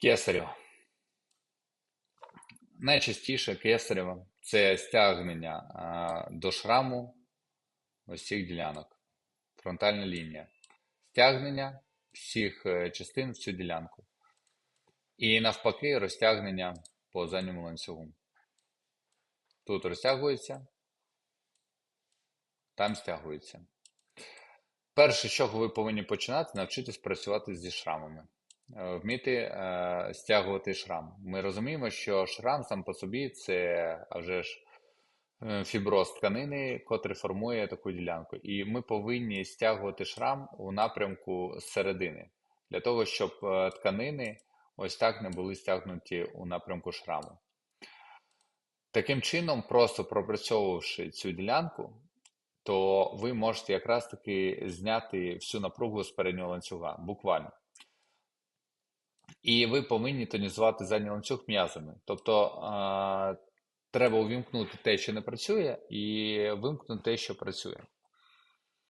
Кесарєва. Найчастіше кесарево це стягнення до шраму ось цих ділянок. Фронтальна лінія. Стягнення всіх е, частин в цю ділянку. І навпаки, розтягнення по задньому ланцюгу. Тут розтягується, там стягується. Перше, з чого ви повинні починати, навчитись працювати зі шрамами. Е, Вміти е, стягувати шрам. Ми розуміємо, що шрам сам по собі це а вже ж е, фіброз тканини, котрий формує таку ділянку. І ми повинні стягувати шрам у напрямку зсередини, для того, щоб тканини ось так не були стягнуті у напрямку шраму. Таким чином, просто пропрацьовувавши цю ділянку, то ви можете якраз таки зняти всю напругу з переднього ланцюга, буквально. І ви повинні тонізувати задній ланцюг м'язами. Тобто треба увімкнути те, що не працює, і вимкнути те, що працює.